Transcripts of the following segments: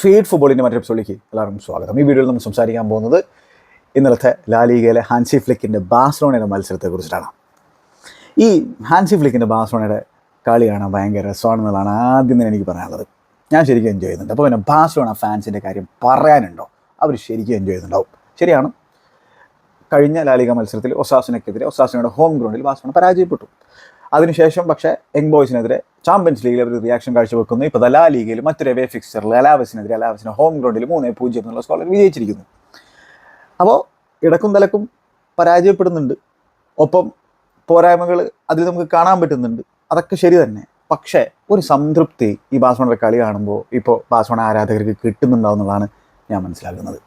Feed ഫുട്ബോളിന്റെ മറ്റൊരു എപ്പിസോഡിലേക്ക് എല്ലാവർക്കും സ്വാഗതം. ഈ വീഡിയോയിൽ നമ്മൾ സംസാരിക്കാൻ പോകുന്നത് ഇന്നലത്തെ ലാലിഗയിലെ ഹാൻസി ഫ്ലിക്കിന്റെ ബാഴ്സലോണയുടെ മത്സരത്തെക്കുറിച്ചിട്ടാണ് ഈ ഹാൻസി ഫ്ലിക്കിന്റെ ബാഴ്സലോണയുടെ കളി കാണാൻ ഭയങ്കര രസമാണെന്നുള്ളതാണ് ആദ്യം തന്നെ എനിക്ക് പറയാനുള്ളത്. ഞാൻ ശരിക്കും എൻജോയ് ചെയ്യുന്നുണ്ട്. അപ്പോൾ പിന്നെ ബാഴ്സലോണ ഫാൻസിന്റെ കാര്യം പറയാനുണ്ടോ? അവർ ശരിക്കും എൻജോയ് ചെയ്യുന്നുണ്ടാവും. ശരിയാണ്. കഴിഞ്ഞ ലാലിക മത്സരത്തിൽ ഒസാസിനക്കെതിരെ ഒസാസിനയുടെ ഹോം ഗ്രൗണ്ടിൽ ബാഴ്സലോണ പരാജയപ്പെട്ടു. അതിനുശേഷം പക്ഷേ യങ് ബോയ്സിനെതിരെ ചാമ്പ്യൻസ് ലീഗിൽ അവർ റിയാക്ഷൻ കാഴ്ചവെക്കുന്നു. ഇപ്പോൾ ദലാ ലീഗിൽ മറ്റൊരു എവേ ഫിക്സറിൽ അലാവസിനെതിരെ അലാവസിന് ഹോം ഗ്രൗണ്ടിൽ മൂന്ന് പൂജ്യം എന്നുള്ള സ്കോളർ വിജയിച്ചിരിക്കുന്നു. അപ്പോൾ ഇടക്കും തലക്കും പരാജയപ്പെടുന്നുണ്ട്. ഒപ്പം പോരായ്മകൾ അതിൽ നമുക്ക് കാണാൻ പറ്റുന്നുണ്ട്. അതൊക്കെ ശരി തന്നെ. പക്ഷേ ഒരു സംതൃപ്തി ഈ ബാസ്മണയുടെ കളി കാണുമ്പോൾ ഇപ്പോൾ ബാസ്മണ ആരാധകർക്ക് കിട്ടുന്നുണ്ടാവും എന്നുള്ളതാണ് ഞാൻ മനസ്സിലാക്കുന്നത്.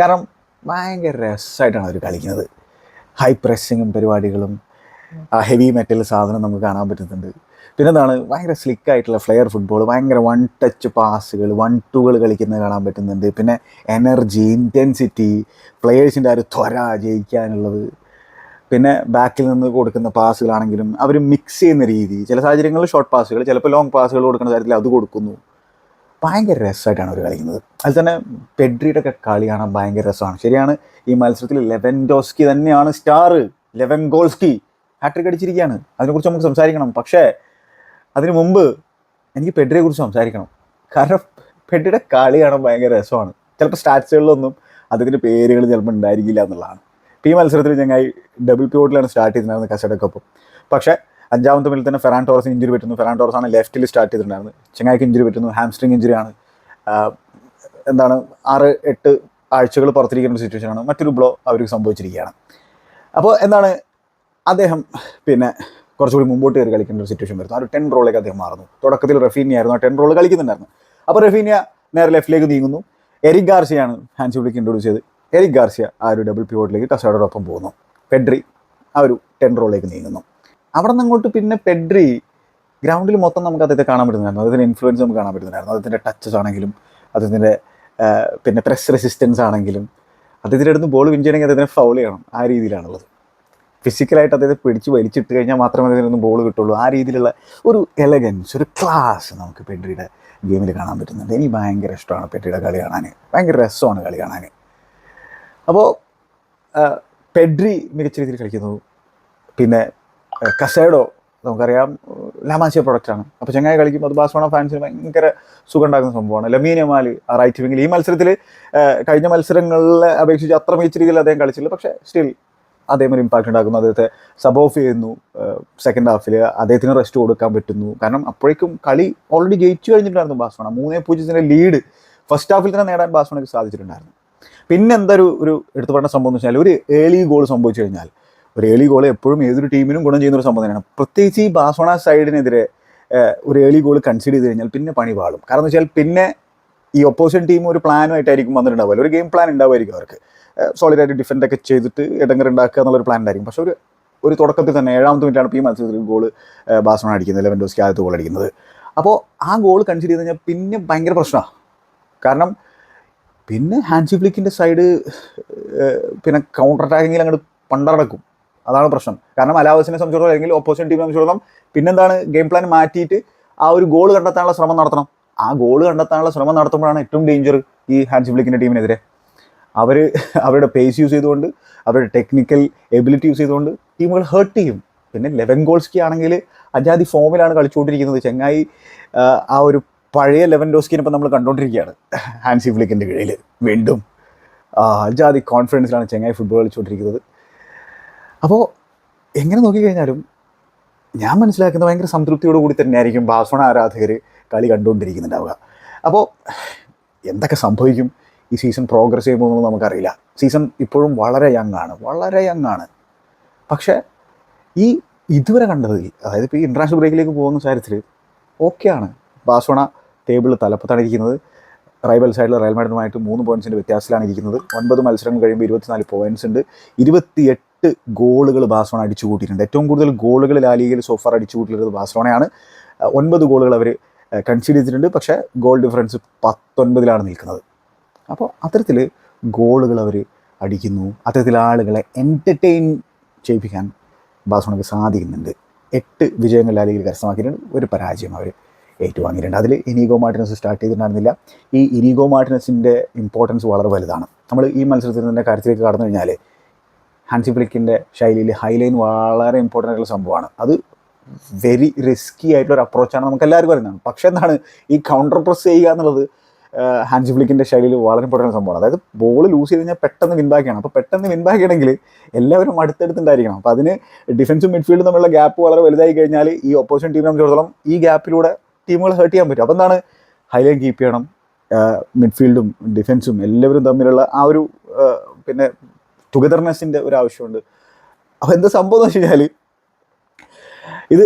കാരണം ഭയങ്കര രസമായിട്ടാണ് അവർ കളിക്കുന്നത്. ഹൈ പ്രസ്സിങ്ങും പരിപാടികളും ആ ഹെവി മെറ്റൽ സാധനം നമുക്ക് കാണാൻ പറ്റുന്നുണ്ട്. പിന്നെ എന്താണ് ഭയങ്കര സ്ലിക്ക് ആയിട്ടുള്ള ഫ്ലെയർ ഫുട്ബോൾ ഭയങ്കര വൺ ടച്ച് പാസുകൾ വൺ ടൂകൾ കളിക്കുന്നത് കാണാൻ പറ്റുന്നുണ്ട്. പിന്നെ എനർജി ഇന്റൻസിറ്റി പ്ലെയേഴ്സിന്റെ ആ ഒരു ത്വര ജയിക്കാനുള്ളത്. പിന്നെ ബാക്കിൽ നിന്ന് കൊടുക്കുന്ന പാസുകളാണെങ്കിലും അവർ മിക്സ് ചെയ്യുന്ന രീതി. ചില സാഹചര്യങ്ങളിൽ ഷോർട്ട് പാസുകൾ ചിലപ്പോൾ ലോങ് പാസുകൾ കൊടുക്കുന്ന കാര്യത്തിൽ അത് കൊടുക്കുന്നു. ഭയങ്കര രസമായിട്ടാണ് അവർ കളിക്കുന്നത്. അതിൽ തന്നെ പെഡ്രിയുടെ ഒക്കെ കളി കാണാൻ ഭയങ്കര രസമാണ്. ശരിയാണ് ഈ മത്സരത്തിൽ ലെവൻഡോസ്കി തന്നെയാണ് സ്റ്റാർ ലെവൻ ഗോൾസ്കി ഹാട്രിക് അടിച്ചിരിക്കുകയാണ്. അതിനെക്കുറിച്ച് നമുക്ക് സംസാരിക്കണം. പക്ഷേ അതിനു മുമ്പ് എനിക്ക് പെഡ്രിയെ കുറിച്ച് സംസാരിക്കണം. കാരണം പെഡ്രിയുടെ കളി കാണാൻ ഭയങ്കര രസമാണ്. ചിലപ്പോൾ സ്റ്റാറ്റ്സുകളിലൊന്നും അതിന്റെ പേരുകൾ ചിലപ്പോൾ ഉണ്ടായിരിക്കില്ല എന്നുള്ളതാണ്. ഈ മത്സരത്തിൽ ചങ്ങായി ഡബിൾ പിവോട്ടിലാണ് സ്റ്റാർട്ട് ചെയ്തിട്ടുണ്ടായിരുന്നത് കസഡക്കൊപ്പം പക്ഷേ അഞ്ചാമത്തെ മിനിറ്റ് തന്നെ ഫെറാൻ ടോറസ് ഇഞ്ചുറി പറ്റുന്നു ഫെറാൻ ടോറസ് ആണ് ലെഫ്റ്റിൽ സ്റ്റാർട്ട് ചെയ്തിട്ടുണ്ടായിരുന്നത്. ചങ്ങായിക്ക് ഇഞ്ചുറി പറ്റുന്നു ഹാംസ്ട്രിങ് ഇഞ്ചുറിയാണ് എന്താണ് ആറ് എട്ട് ആഴ്ചകൾ പുറത്തിരിക്കുന്ന സിറ്റുവേഷനാണ് മറ്റൊരു ബ്ലോ അവർക്ക് സംഭവിച്ചിരിക്കുകയാണ്. അപ്പോൾ എന്താണ് അദ്ദേഹം പിന്നെ കുറച്ചുകൂടി മുമ്പോട്ട് കയറി കളിക്കേണ്ട ഒരു സിറ്റുവേഷൻ വരുന്നു. ആ ഒരു ടെൻ റോളിലേക്ക് അദ്ദേഹം മാറുന്നു. തുടക്കത്തിൽ റഫീനിയ ആയിരുന്നു ആ ടെൻ റോൾ കളിക്കുന്നുണ്ടായിരുന്നു. അപ്പോൾ റഫീനിയ നേരെ ലെഫ്റ്റിലേക്ക് നീങ്ങുന്നു. എരിക് ഗാർസിയാണ് ഹാൻസി വിളിക്ക് ഇൻട്രൊഡ്യൂസ് ചെയ്ത് എരിക് ഗാർസിയ ആ ഒരു ഡബിൾ പിവോട്ടിലേക്ക് ടസാഡോടൊപ്പം പോകുന്നു. പെഡ്രി ആ ഒരു ടെൻ റോളിലേക്ക് നീങ്ങുന്നു. അവിടെ നിന്ന് അങ്ങോട്ട് പിന്നെ പെഡ്രി ഗ്രൗണ്ടിൽ മൊത്തം നമുക്ക് അദ്ദേഹത്തെ കാണാൻ പറ്റുന്നുണ്ടായിരുന്നു അദ്ദേഹത്തിന്റെ ഇൻഫ്ലുവൻസ് നമുക്ക് കാണാൻ പറ്റുന്നുണ്ടായിരുന്നു അദ്ദേഹത്തിന്റെ ടച്ചസ് ആണെങ്കിലും അദ്ദേഹത്തിന്റെ പിന്നെ പ്രസ് റെസിസ്റ്റൻസ് ആണെങ്കിലും അദ്ദേഹത്തിന്റെ അടുത്ത് ബോൾ വിൻ ചെയ്യണമെങ്കിൽ അദ്ദേഹത്തിന് ഫൗൾ ചെയ്യണം. ആ രീതിയിലാണുള്ളത്. ഫിസിക്കലായിട്ട് അദ്ദേഹത്തെ പിടിച്ച് വലിച്ചിട്ട് കഴിഞ്ഞാൽ മാത്രമേ അതിനൊന്നും ബോൾ കിട്ടുള്ളൂ. ആ രീതിയിലുള്ള ഒരു എലഗൻസ് ഒരു ക്ലാസ് നമുക്ക് പെഡ്രിയുടെ ഗെയിമിൽ കാണാൻ പറ്റുന്നുണ്ട്. എനിക്ക് ഭയങ്കര ഇഷ്ടമാണ് പെഡ്രിയുടെ കളി കാണാൻ. ഭയങ്കര രസമാണ് കളി കാണാൻ. അപ്പോൾ പെഡ്രി മികച്ച രീതിയിൽ കളിക്കുന്നു. പിന്നെ കസേഡോ നമുക്കറിയാം ലാമാസിയ പ്രൊഡക്റ്റാണ് അപ്പോൾ ചങ്ങായി കളിക്കുമ്പോൾ അത് ബാസ്മോണ ഫാൻസിന് ഭയങ്കര സുഖം ഉണ്ടാക്കുന്ന സംഭവമാണ് ലമീനമാൽ റൈറ്റ് വിങ്ങിൽ ഈ മത്സരത്തിൽ കഴിഞ്ഞ മത്സരങ്ങളിലെ അപേക്ഷിച്ച് അത്ര മികച്ച രീതിയിൽ അദ്ദേഹം കളിച്ചില്ല. പക്ഷേ സ്റ്റിൽ ഒരു ഇമ്പാക്റ്റ് ഉണ്ടാക്കുന്നു. അദ്ദേഹത്തെ സബ് ഓഫ് ചെയ്യുന്നു. സെക്കൻഡ് ഹാഫിൽ അദ്ദേഹത്തിന് റെസ്റ്റ് കൊടുക്കാൻ പറ്റുന്നു. കാരണം അപ്പോഴേക്കും കളി ഓൾറെഡി ജയിച്ചു കഴിഞ്ഞിട്ടുണ്ടായിരുന്നു ബാസ്വണ മൂന്നേ പൂജ്യത്തിന്റെ ലീഡ് ഫസ്റ്റ് ഹാഫിൽ തന്നെ നേടാൻ ബാസ്വണയ്ക്ക് സാധിച്ചിട്ടുണ്ടായിരുന്നു. പിന്നെ എന്തൊരു ഒരു എടുത്തു പറഞ്ഞ സംഭവം എന്ന് വെച്ചാൽ ഒരു ഏളി ഗോൾ സംഭവിച്ചു കഴിഞ്ഞാൽ ഒരു ഏളി ഗോൾ എപ്പോഴും ഏതൊരു ടീമിനും ഗുണം ചെയ്യുന്ന ഒരു സംഭവം തന്നെയാണ്. പ്രത്യേകിച്ച് ഈ ബാസോണ സൈഡിനെതിരെ ഒരു ഏളി ഗോൾ കൺസിഡർ ചെയ്ത് കഴിഞ്ഞാൽ പിന്നെ പണി പാളും. കാരണം എന്ന് വെച്ചാൽ പിന്നെ ഈ ഓപ്പോസിറ്റ് ടീം ഒരു പ്ലാനുമായിട്ടായിരിക്കും വന്നിട്ടുണ്ടാവുമല്ലോ ഒരു ഗെയിം പ്ലാൻ ഉണ്ടാവുമായിരിക്കും അവർക്ക്. സോളിഡായിട്ട് ഡിഫൻഡ് ഒക്കെ ചെയ്തിട്ട് ഇടങ്ങർ ഉണ്ടാക്കുക എന്നുള്ളൊരു പ്ലാൻ ഉണ്ടായിരിക്കും. പക്ഷേ ഒരു ഒരു തുടക്കത്തിൽ തന്നെ ഏഴാമത്തെ മിനിറ്റാണ് ഇപ്പോൾ ഈ മത്സരത്തിൽ ഗോൾ ബാസോണ അടിക്കുന്നത് ലെവൻഡോസ്കി ആദ്യത്തെ ഗോൾ അടിക്കുന്നത്. അപ്പോൾ ആ ഗോൾ കൺസിഡർ ചെയ്ത് കഴിഞ്ഞാൽ പിന്നെ ഭയങ്കര പ്രശ്നമാണ് കാരണം പിന്നെ ഹാൻസി ഫ്ലിക്കിന്റെ സൈഡ് പിന്നെ കൗണ്ടർ അറ്റാക്കിങ്ങിൽ അങ്ങോട്ട് പണ്ടടക്കും. അതാണ് പ്രശ്നം. കാരണം അലാവസിനെ സംബന്ധിച്ചിടത്തോളം അല്ലെങ്കിൽ ഓപ്പോസിറ്റ് ടീമിനെ സംബന്ധിച്ചിടത്തോളം പിന്നെന്താണ് ഗെയിം പ്ലാൻ മാറ്റിയിട്ട് ആ ഒരു ഗോൾ കണ്ടെത്താനുള്ള ശ്രമം നടത്തണം. ആ ഗോൾ കണ്ടെത്താനുള്ള ശ്രമം നടത്തുമ്പോഴാണ് ഏറ്റവും ഡേഞ്ചർ ഈ ഹാൻസി ഫ്ലിക്കിന്റെ ടീമിനെതിരെ അവർ അവരുടെ പേസ് യൂസ് ചെയ്തുകൊണ്ട് അവരുടെ ടെക്നിക്കൽ എബിലിറ്റി യൂസ് ചെയ്തുകൊണ്ട് ടീമുകൾ ഹേർട്ട് ചെയ്യും. പിന്നെ ലെവൻ ഗോൾസ്കി ആണെങ്കിൽ അജാതി ഫോമിലാണ് കളിച്ചുകൊണ്ടിരിക്കുന്നത്. ചെങ്ങായി ആ ഒരു പഴയ ലെവൻ ഡോസ്കിനെ ഇപ്പം നമ്മൾ കണ്ടുകൊണ്ടിരിക്കുകയാണ് ഹാൻസി ഫ്ലിക്കിന്റെ കീഴിൽ വീണ്ടും. അജാതി കോൺഫിഡൻസിലാണ് ചെങ്ങായി ഫുട്ബോൾ കളിച്ചുകൊണ്ടിരിക്കുന്നത്. അപ്പോൾ എങ്ങനെ നോക്കിക്കഴിഞ്ഞാലും ഞാൻ മനസ്സിലാക്കുന്നത് ഭയങ്കര സംതൃപ്തിയോട് കൂടി തന്നെയായിരിക്കും ബാസോണ ആരാധകർ കളി കണ്ടുകൊണ്ടിരിക്കുന്നുണ്ടാവുക. അപ്പോൾ എന്തൊക്കെ സംഭവിക്കും? ഈ സീസൺ പ്രോഗ്രസ് ചെയ്യുമ്പോൾ നമുക്കറിയില്ല. സീസൺ ഇപ്പോഴും വളരെ യങ് ആണ് വളരെ യങ് ആണ്. പക്ഷേ ഈ ഇതുവരെ കണ്ടതിൽ അതായത് ഇപ്പോൾ ഈ ഇന്റർനാഷണൽ ബ്രേക്കിലേക്ക് പോകുന്ന കാര്യത്തിൽ ഓക്കെയാണ് ബാസോണ ടേബിൾ തലപ്പത്താണ് ഇരിക്കുന്നത്. റൈബൽ സൈഡിൽ റയൽ മാഡ്രിഡുമായിട്ട് മൂന്ന് പോയിന്റ്സിന്റെ വ്യത്യാസത്തിലാണ് ഇരിക്കുന്നത്. ഒൻപത് മത്സരങ്ങൾ കഴിയുമ്പോൾ ഇരുപത്തിനാല് പോയിന്റ്സ് ഉണ്ട്. ഇരുപത്തിയെട്ട് ഗോളുകൾ ബാസോണ അടിച്ചു കൂട്ടിയിട്ടുണ്ട് ഏറ്റവും കൂടുതൽ ഗോളുകൾ ലാലിഗയിൽ സോഫാർ അടിച്ചു കൂട്ടിയിട്ടുള്ളത് ബാസോണയാണ് ഒൻപത് ഗോളുകൾ അവർ കൺസീഡ് ചെയ്തിട്ടുണ്ട്. പക്ഷേ ഗോൾ ഡിഫറൻസ് പത്തൊൻപതിലാണ് നിൽക്കുന്നത്. അപ്പോൾ അത്തരത്തിൽ ഗോളുകൾ അവർ അടിക്കുന്നു. അത്തരത്തിൽ ആളുകളെ എന്റർടൈൻ ചെയ്യിപ്പിക്കാൻ ബാഴ്സലോണയ്ക്ക് സാധിക്കുന്നുണ്ട്. എട്ട് വിജയങ്ങൾ ലാലിയിൽ കരസ്ഥമാക്കിയിട്ടുണ്ട്. ഒരു പരാജയം അവർ ഏറ്റുവാങ്ങിയിട്ടുണ്ട്. അതിൽ ഇനീഗോ മാർട്ടിനസ് സ്റ്റാർട്ട് ചെയ്തിട്ടുണ്ടായിരുന്നില്ല. ഈ ഇനീഗോ മാർട്ടിനസിന്റെ ഇമ്പോർട്ടൻസ് വളരെ വലുതാണ്. നമ്മൾ ഈ മത്സരത്തിന്റെ കാര്യത്തിലേക്ക് കടന്നു കഴിഞ്ഞാൽ ഹാൻസി ഫ്ലിക്കിന്റെ ശൈലിയിൽ ഹൈലൈൻ വളരെ ഇമ്പോർട്ടന്റ് ആയിട്ടുള്ള സംഭവമാണ്. അത് വെരി റിസ്കി ആയിട്ടുള്ള ഒരു അപ്രോച്ചാണ് നമുക്ക് എല്ലാവർക്കും അറിയുന്നതാണ്. പക്ഷേ എന്താണ്? ഈ കൗണ്ടർ പ്രസ് ചെയ്യുക എന്നുള്ളത് ഹാൻസി ഫ്ലിക്കിന്റെ ശൈലിയിൽ വളരെ ഇമ്പോർട്ടന്റ് സംഭവമാണ്. അതായത് ബോൾ ലൂസ് ചെയ്ത് കഴിഞ്ഞാൽ പെട്ടെന്ന് വിൻബാക്ക് അപ്പോൾ പെട്ടെന്ന് വിൻ ചെയ്യണമെങ്കിൽ എല്ലാവരും അടുത്തടുത്തുണ്ടായിരിക്കണം. അപ്പോൾ അതിന് ഡിഫൻസും മിഡ്ഫീൽഡും തമ്മിലുള്ള ഗ്യാപ്പ് വളരെ വലുതായി കഴിഞ്ഞാൽ ഈ ഓപ്പോസിഷൻ ടീമിനെ സംബന്ധിച്ചിടത്തോളം ഈ ഗ്യാപ്പിലൂടെ ടീമുകൾ ഹേർട്ട് ചെയ്യാൻ പറ്റും. അപ്പോൾ എന്താണ്? ഹൈലൈൻ കീപ്പ് ചെയ്യണം. മിഡ്ഫീൽഡും ഡിഫൻസും എല്ലാവരും തമ്മിലുള്ള ആ ഒരു പിന്നെ ടുഗദർനെസ്സിന്റെ ഒരു ആവശ്യമുണ്ട്. അപ്പോൾ എന്താ സംഭവം എന്ന് വെച്ച് കഴിഞ്ഞാൽ ഇത്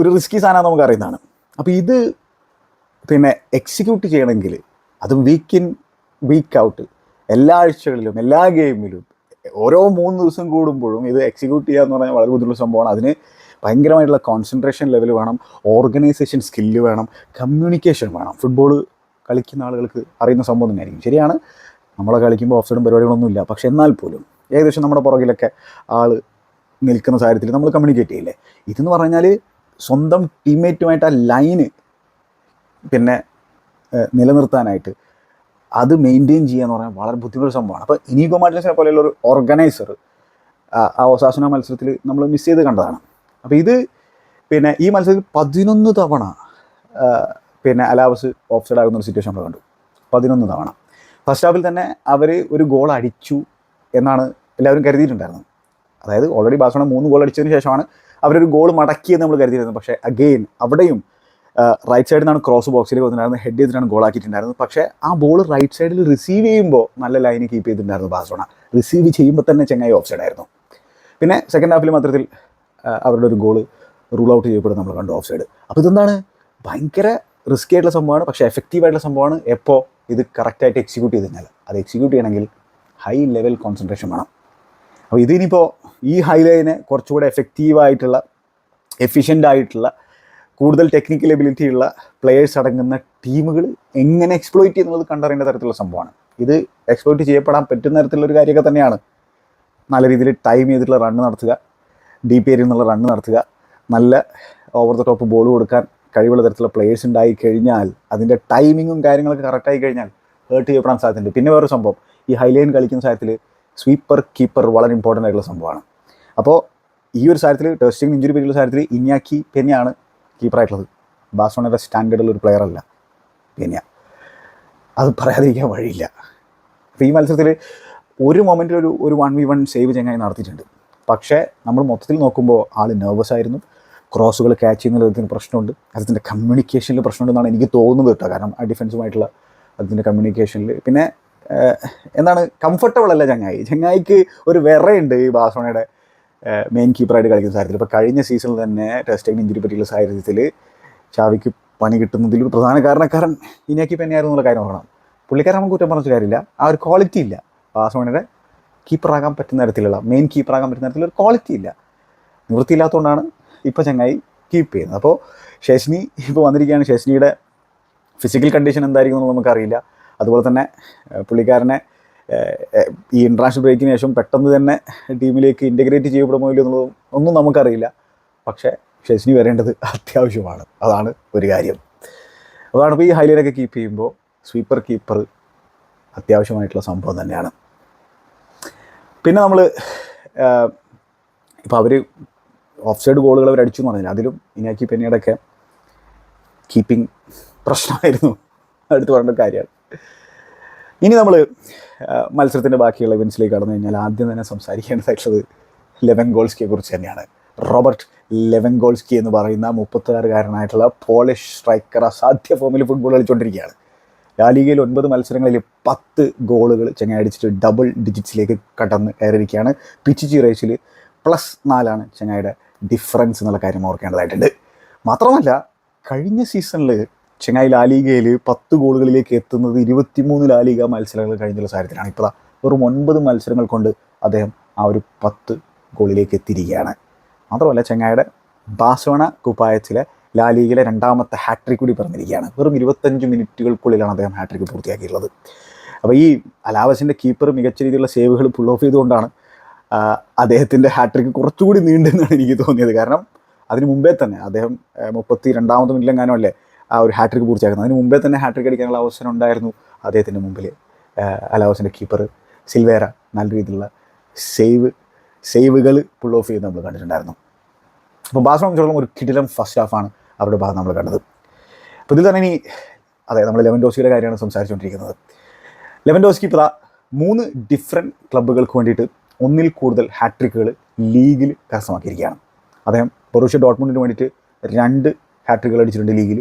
ഒരു റിസ്കി സാധനമാണ് നമുക്ക് അറിയുന്നതാണ്. അപ്പോൾ ഇത് പിന്നെ എക്സിക്യൂട്ട് ചെയ്യണമെങ്കിൽ അതും വീക്ക് ഇൻ വീക്ക് ഔട്ട് എല്ലാ ആഴ്ചകളിലും എല്ലാ ഗെയിമിലും ഓരോ മൂന്ന് ദിവസം കൂടുമ്പോഴും ഇത് എക്സിക്യൂട്ട് ചെയ്യുക എന്ന് പറഞ്ഞാൽ വളരെ ബുദ്ധിമുട്ടുള്ള സംഭവമാണ്. അതിന് ഭയങ്കരമായിട്ടുള്ള കോൺസെൻട്രേഷൻ ലെവൽ വേണം ഓർഗനൈസേഷൻ സ്കില്ല് വേണം കമ്മ്യൂണിക്കേഷൻ വേണം. ഫുട്ബോൾ കളിക്കുന്ന ആളുകൾക്ക് അറിയുന്ന സംഭവം തന്നെയായിരിക്കും. ശരിയാണ് നമ്മളെ കളിക്കുമ്പോൾ ഓഫ് സൈഡും പരിപാടികളൊന്നുമില്ല പക്ഷെ എന്നാൽ പോലും ഏകദേശം നമ്മുടെ പുറകിലൊക്കെ ആൾ നിൽക്കുന്ന സാഹചര്യത്തിൽ നമ്മൾ കമ്മ്യൂണിക്കേറ്റ് ചെയ്യില്ലേ? ഇതെന്ന് പറഞ്ഞാൽ സ്വന്തം ടീംമേറ്റുമായിട്ട് ആ ലൈന് പിന്നെ നിലനിർത്താനായിട്ട് അത് മെയിന്റെയിൻ ചെയ്യുക എന്ന് പറഞ്ഞാൽ വളരെ ബുദ്ധിമുട്ടുള്ള സംഭവമാണ്. അപ്പോൾ ഇനീഗോ മാർട്ടിനസിനെ പോലെയുള്ള ഒരു ഓർഗനൈസർ ആ ഒസാസുന മത്സരത്തിൽ നമ്മൾ മിസ് ചെയ്ത് കണ്ടതാണ്. അപ്പോൾ ഇത് പിന്നെ ഈ മത്സരത്തിൽ പതിനൊന്ന് തവണ പിന്നെ അലാവസ് ഓഫ്സൈഡ് ആകുന്ന ഒരു സിറ്റുവേഷൻ നമ്മൾ കണ്ടു. പതിനൊന്ന് തവണ. ഫസ്റ്റ് ഹാഫിൽ തന്നെ അവർ ഒരു ഗോൾ അടിച്ചു എന്നാണ് എല്ലാവരും കരുതിയിട്ടുണ്ടായിരുന്നത്. അതായത് ഓൾറെഡി ബാസോണ മൂന്ന് ഗോൾ അടിച്ചതിന് ശേഷമാണ് അവരൊരു ഗോൾ മടക്കിയെന്ന് നമ്മൾ കരുതിയിരുന്നത്. പക്ഷേ അഗെയിൻ അവിടെയും റൈറ്റ് സൈഡിൽ നിന്നാണ് ക്രോസ് ബോക്സിലേക്ക് വന്നിട്ടുണ്ടായിരുന്നത്. ഹെഡ് ചെയ്തിട്ടാണ് ഗോൾ ആക്കിയിട്ടുണ്ടായിരുന്നത്. പക്ഷേ ആ ബോൾ റൈറ്റ് സൈഡിൽ റിസീവ് ചെയ്യുമ്പോൾ നല്ല ലൈന് കീപ്പ് ചെയ്തിട്ടുണ്ടായിരുന്നു ബാസോണ റിസീവ് ചെയ്യുമ്പോൾ തന്നെ ചെങ്ങായി ഓഫ് ആയിരുന്നു. പിന്നെ സെക്കൻഡ് ഹാഫിൽ മാത്രത്തിൽ അവരുടെ ഒരു ഗോൾ റൂൾ ഔട്ട് ചെയ്യപ്പെടുന്നത് നമ്മൾ കണ്ടു ഓഫ് സൈഡ് അപ്പോൾ ഇതെന്താണ്? ഭയങ്കര റിസ്കി ആയിട്ടുള്ള സംഭവമാണ്. പക്ഷേ എഫക്റ്റീവ് ആയിട്ടുള്ള സംഭവമാണ് എപ്പോൾ ഇത് കറക്റ്റായിട്ട് എക്സിക്യൂട്ട് ചെയ്ത് കഴിഞ്ഞാൽ. അത് എക്സിക്യൂട്ട് ചെയ്യണമെങ്കിൽ ഹൈ ലെവൽ കോൺസെൻട്രേഷൻ വേണം. അപ്പോൾ ഇതിനിപ്പോൾ ഈ ഹൈ ലൈനെ കുറച്ചുകൂടെ എഫക്റ്റീവായിട്ടുള്ള എഫിഷ്യന്റ് ആയിട്ടുള്ള കൂടുതൽ ടെക്നിക്കൽ എബിലിറ്റി ഉള്ള പ്ലെയേഴ്സ് അടങ്ങുന്ന ടീമുകൾ എങ്ങനെ എക്സ്പ്ലോയിറ്റ് ചെയ്യുന്നത് കണ്ടറിയേണ്ട തരത്തിലുള്ള സംഭവമാണ്. ഇത് എക്സ്പ്ലോയിറ്റ് ചെയ്യപ്പെടാൻ പറ്റുന്ന തരത്തിലുള്ള ഒരു കാര്യമൊക്കെ തന്നെയാണ്. നല്ല രീതിയിൽ ടൈം ചെയ്തിട്ടുള്ള റണ്ണ് നടത്തുക ഡീപ്പ് ഏരിയയിൽ നിന്നുള്ള റണ്ണ് നടത്തുക നല്ല ഓവർ ദ ടോപ്പ് ബോൾ കൊടുക്കാൻ കഴിവുള്ള തരത്തിലുള്ള പ്ലെയേഴ്സ് ഉണ്ടായി കഴിഞ്ഞാൽ അതിന്റെ ടൈമിങ്ങും കാര്യങ്ങളൊക്കെ കറക്റ്റായി കഴിഞ്ഞാൽ ഹേർട്ട് ചെയ്യപ്പെടാൻ സാധ്യതയുണ്ട്. പിന്നെ വേറൊരു സംഭവം ഈ ഹൈലൈൻ കളിക്കുന്ന സാഹചര്യത്തിൽ സ്വീപ്പർ കീപ്പർ വളരെ ഇമ്പോർട്ടന്റ് ആയിട്ടുള്ള സംഭവമാണ്. അപ്പോൾ ഈ ഒരു സാഹചര്യത്തിൽ ടെസ്റ്റിംഗ് ഇഞ്ചുറി പറ്റിയുള്ള സാഹചര്യത്തിൽ ഇഞ്ഞാക്കി പെന്നെയാണ് കീപ്പറായിട്ടുള്ളത്. ബാസോണയുടെ സ്റ്റാൻഡേർഡിൽ ഒരു പ്ലെയർ അല്ല പിന്നെ അത് പറയാതിരിക്കാൻ വഴിയില്ല. ഈ മത്സരത്തിൽ ഒരു മൊമെന്റിൽ ഒരു ഒരു വൺ വി വൺ സേവ് ചങ്ങായി നടത്തിയിട്ടുണ്ട്. പക്ഷേ നമ്മൾ മൊത്തത്തിൽ നോക്കുമ്പോൾ ആൾ നെർവസ് ആയിരുന്നു. ക്രോസുകൾ ക്യാച്ച് ചെയ്യുന്ന വിധത്തിന് പ്രശ്നമുണ്ട്. അദ്ദേഹത്തിന്റെ കമ്മ്യൂണിക്കേഷനിൽ പ്രശ്നമുണ്ടെന്നാണ് എനിക്ക് തോന്നുന്നത് കേട്ടോ. കാരണം ആ ഡിഫൻസുമായിട്ടുള്ള അതിന്റെ കമ്മ്യൂണിക്കേഷനിൽ പിന്നെ എന്താണ് കംഫർട്ടബിൾ അല്ല ചങ്ങായി. ചങ്ങായിക്ക് ഒരു വിറയുണ്ട് ഈ ബാസോണയുടെ മെയിൻ കീപ്പറായിട്ട് കളിക്കുന്ന സാഹചര്യത്തിൽ. ഇപ്പോൾ കഴിഞ്ഞ സീസണിൽ തന്നെ ടെസ്റ്റിംഗ് ഇഞ്ചുറി പറ്റിയുള്ള സാഹചര്യത്തിൽ ചാവിക്ക് പണി കിട്ടുന്നതിൽ പ്രധാന കാരണക്കാരൻ ഇനിയാക്കി തന്നെയായിരുന്നു എന്നുള്ള കാര്യം ഓർക്കണം. പുള്ളിക്കാരൻ നമുക്ക് കുറ്റം പറഞ്ഞ കാര്യമില്ല. ആ ഒരു ക്വാളിറ്റി ഇല്ല. ബാസോണിയുടെ കീപ്പറാകാൻ പറ്റുന്ന തരത്തിലുള്ള മെയിൻ കീപ്പറാകാൻ പറ്റുന്ന തരത്തിലുള്ള ഒരു ക്വാളിറ്റി ഇല്ല. നിവൃത്തിയില്ലാത്തതുകൊണ്ടാണ് ഇപ്പോൾ ചങ്ങായി കീപ്പ് ചെയ്യുന്നത്. അപ്പോൾ ശശിനി ഇപ്പോൾ വന്നിരിക്കുകയാണ്. ശശിനിയുടെ ഫിസിക്കൽ കണ്ടീഷൻ എന്തായിരിക്കും എന്ന് നമുക്കറിയില്ല. അതുപോലെ തന്നെ പുള്ളിക്കാരനെ ഈ ഇന്റർനാഷണൽ ബ്രേക്കിന് ശേഷം പെട്ടെന്ന് തന്നെ ടീമിലേക്ക് ഇന്റഗ്രേറ്റ് ചെയ്യപ്പെടുമോ ഇല്ലയോ എന്നുള്ളതും ഒന്നും നമുക്കറിയില്ല. പക്ഷേ ഷെസ്നി വരേണ്ടത് അത്യാവശ്യമാണ്. അതാണ് ഒരു കാര്യം. അതാണ് ഇപ്പോൾ ഈ ഹൈലൈനൊക്കെ കീപ്പ് ചെയ്യുമ്പോൾ സ്വീപ്പർ കീപ്പർ അത്യാവശ്യമായിട്ടുള്ള സംഭവം തന്നെയാണ്. പിന്നെ നമ്മൾ ഇപ്പോൾ അവർ ഓഫ് സൈഡ് ഗോളുകൾ അവർ അടിച്ചു എന്ന് പറഞ്ഞില്ല. അതിലും ഇനാക്കി പെന്നിയുടെയൊക്കെ കീപ്പിംഗ് പ്രശ്നമായിരുന്നു. അടുത്ത് പറഞ്ഞ കാര്യമാണ്. ഇനി നമ്മൾ മത്സരത്തിന്റെ ബാക്കിയുള്ള ഇവൻസിലേക്ക് കടന്നു കഴിഞ്ഞാൽ ആദ്യം തന്നെ സംസാരിക്കേണ്ടതായിട്ടുള്ളത് ലെവൻ ഗോൾസ്കിയെ കുറിച്ച് തന്നെയാണ്. റോബർട്ട് ലെവൻ ഗോൾസ്കി എന്ന് പറയുന്ന മുപ്പത്തുകാരുകാരനായിട്ടുള്ള പോളിഷ് സ്ട്രൈക്കർ അസാധ്യ ഫോമിൽ ഫുട്ബോൾ കളിച്ചുകൊണ്ടിരിക്കുകയാണ്. ലാലിഗയിൽ ഒൻപത് മത്സരങ്ങളിൽ പത്ത് ഗോളുകൾ ചെങ്ങായി അടിച്ചിട്ട് ഡബിൾ ഡിജിറ്റ്സിലേക്ക് കടന്ന് കയറിയിരിക്കുകയാണ്. പിച്ച് റേസിൽ പ്ലസ് നാലാണ് ചെങ്ങായിയുടെ ഡിഫറൻസ് എന്നുള്ള കാര്യം ഓർക്കേണ്ടതായിട്ടുണ്ട്. മാത്രമല്ല കഴിഞ്ഞ സീസണിൽ ചെങ്ങായി ലാലിഗയിൽ പത്ത് ഗോളുകളിലേക്ക് എത്തുന്നത് ഇരുപത്തിമൂന്ന് ലാലിഗ മത്സരങ്ങൾ കഴിഞ്ഞുള്ള സാഹചര്യത്തിലാണ്. ഇപ്പോൾ വെറും ഒൻപത് മത്സരങ്ങൾ കൊണ്ട് അദ്ദേഹം ആ ഒരു പത്ത് ഗോളിലേക്ക് എത്തിയിരിക്കുകയാണ്. മാത്രമല്ല ചെങ്ങായിയുടെ ബാസോണ കുപ്പായത്തിലെ ലാലീഗിലെ രണ്ടാമത്തെ ഹാട്രിക് കൂടി പറഞ്ഞിരിക്കുകയാണ്. വെറും ഇരുപത്തഞ്ച് മിനിറ്റുകൾക്കുള്ളിലാണ് അദ്ദേഹം ഹാട്രിക് പൂർത്തിയാക്കിയിട്ടുള്ളത്. അപ്പോൾ ഈ അലാവസിന്റെ കീപ്പർ മികച്ച രീതിയിലുള്ള സേവുകൾ പുൾ ഓഫ് ചെയ്തുകൊണ്ടാണ് അദ്ദേഹത്തിന്റെ ഹാട്രിക് കുറച്ചുകൂടി നീണ്ടെന്നാണ് എനിക്ക് തോന്നിയത്. കാരണം അതിന് മുമ്പേ തന്നെ അദ്ദേഹം മുപ്പത്തി രണ്ടാമത് മിനിറ്റിലെങ്ങാനും അല്ലേ ആ ഒരു ഹാട്രിക് പൂർത്തിയാക്കുന്നത് അതിന് മുമ്പേ തന്നെ ഹാട്രിക് അടിക്കാനുള്ള അവസരം ഉണ്ടായിരുന്നു അദ്ദേഹത്തിന്റെ മുമ്പിൽ അലാവസിന്റെ കീപ്പർ സിൽവേര നല്ല രീതിയിലുള്ള സേവ് സേവുകൾ പുൾ ഓഫ് ചെയ്ത് നമ്മൾ കണ്ടിട്ടുണ്ടായിരുന്നു. അപ്പോൾ ബാസ്ലോണിച്ചോളം ഒരു കിടിലം ഫസ്റ്റ് ഹാഫാണ് അവരുടെ ഭാഗം നമ്മൾ കണ്ടത്. അപ്പോൾ ഇതിൽ തന്നെ ഇനി അതെ നമ്മൾ ലെവൻ ഡോസ്കിയുടെ കാര്യമാണ് സംസാരിച്ചുകൊണ്ടിരിക്കുന്നത്. ലെവൻ ലെവൻഡോസ്കി ഇപ്പോൾ മൂന്ന് ഡിഫറെന്റ് ക്ലബ്ബുകൾക്ക് വേണ്ടിയിട്ട് ഒന്നിൽ കൂടുതൽ ഹാട്രിക്കുകൾ ലീഗിൽ കരസ്ഥമാക്കിയിരിക്കുകയാണ്. അദ്ദേഹം ബൊറൂഷ്യ ഡോട്ട്മുണ്ടിന് വേണ്ടിയിട്ട് രണ്ട് ഹാട്രിക്കുകൾ അടിച്ചിട്ടുണ്ട് ലീഗിൽ